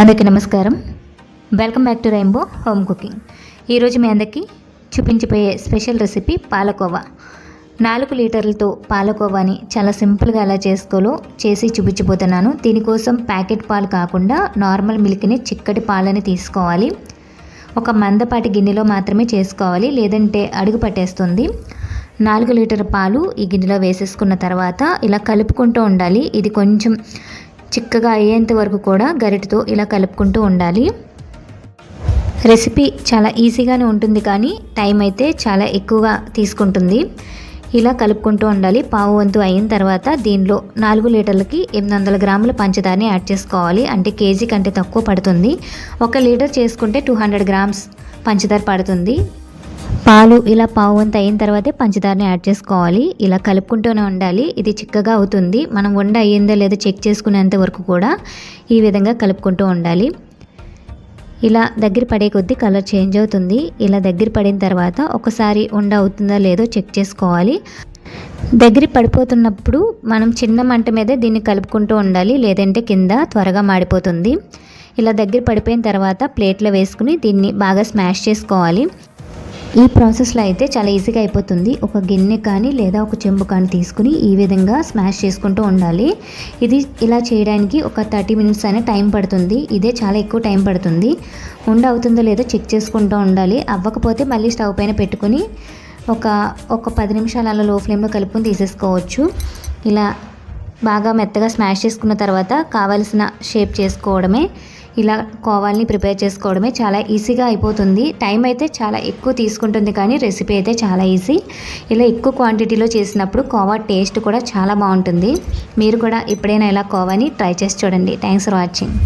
అందరికీ నమస్కారం. Welcome back to rainbow home cooking ఈరోజు మీ అందరికీ చూపించిపోయే స్పెషల్ రెసిపీ పాలకోవా. నాలుగు లీటర్లతో పాలకోవాని చాలా సింపుల్గా ఎలా చేసుకోలో చేసి చూపించిపోతున్నాను దీనికోసం ప్యాకెట్ పాలు కాకుండా నార్మల్ మిల్క్ని చిక్కటి పాలని తీసుకోవాలి. ఒక మందపాటి గిన్నెలో మాత్రమే చేసుకోవాలి. లేదంటే అడుగు పట్టేస్తుంది. నాలుగు లీటర్ పాలు ఈ గిన్నెలో వేసేసుకున్న తర్వాత ఇలా కలుపుకుంటూ ఉండాలి. ఇది కొంచెం చిక్కగా అయ్యేంత వరకు కూడా గరిటతో ఇలా కలుపుకుంటూ ఉండాలి. రెసిపీ చాలా ఈజీగానే ఉంటుంది కానీ టైం అయితే చాలా ఎక్కువగా తీసుకుంటుంది. ఇలా కలుపుకుంటూ ఉండాలి. పావు వంతు అయిన తర్వాత దీనిలో నాలుగు లీటర్లకి ఎనిమిది వందల గ్రాముల పంచదారని యాడ్ చేసుకోవాలి. అంటే కేజీ కంటే తక్కువ పడుతుంది. ఒక లీటర్ చేసుకుంటే టూ హండ్రెడ్ గ్రామ్స్ పంచదార పడుతుంది. పాలు ఇలా పావు వంత అయిన తర్వాతే పంచదారని యాడ్ చేసుకోవాలి. ఇలా కలుపుకుంటూనే ఉండాలి. ఇది చిక్కగా అవుతుంది. మనం వండ అయ్యిందో లేదో చెక్ చేసుకునేంత వరకు కూడా ఈ విధంగా కలుపుకుంటూ ఉండాలి. ఇలా దగ్గర పడే కొద్దీ కలర్ చేంజ్ అవుతుంది. ఇలా దగ్గర పడిన తర్వాత ఒకసారి ఉండ అవుతుందా లేదో చెక్ చేసుకోవాలి. దగ్గర పడిపోతున్నప్పుడు మనం చిన్న మంట మీద దీన్ని కలుపుకుంటూ ఉండాలి. లేదంటే కింద త్వరగా మాడిపోతుంది. ఇలా దగ్గర పడిపోయిన తర్వాత ప్లేట్లో వేసుకుని దీన్ని బాగా స్మాష్ చేసుకోవాలి. ఈ ప్రాసెస్లో అయితే చాలా ఈజీగా అయిపోతుంది. ఒక గిన్నె కానీ లేదా ఒక చెంబు కానీ తీసుకుని ఈ విధంగా స్మాష్ చేసుకుంటూ ఉండాలి. ఇది ఇలా చేయడానికి ఒక థర్టీ మినిట్స్ అయినా టైం పడుతుంది. ఇదే చాలా ఎక్కువ టైం పడుతుంది. ఉండ అవుతుందో లేదో చెక్ చేసుకుంటూ ఉండాలి. అవ్వకపోతే మళ్ళీ స్టవ్ పైన పెట్టుకుని ఒక ఒక పది నిమిషాలు అలా లో ఫ్లేమ్లో కలుపుకొని తీసేసుకోవచ్చు. ఇలా బాగా మెత్తగా స్మాష్ చేసుకున్న తర్వాత కావలసిన షేప్ చేసుకోవడమే. ఇలా కోవాల్ని ప్రిపేర్ చేసుకోవడమే చాలా ఈజీగా అయిపోతుంది. టైం అయితే చాలా ఎక్కువ తీసుకుంటుంది కానీ రెసిపీ అయితే చాలా ఈజీ. ఇలా ఎక్కువ క్వాంటిటీలో చేసినప్పుడు కోవా టేస్ట్ కూడా చాలా బాగుంటుంది. మీరు కూడా ఎప్పుడైనా ఇలా కోవాని ట్రై చేసి చూడండి. Thanks for watching.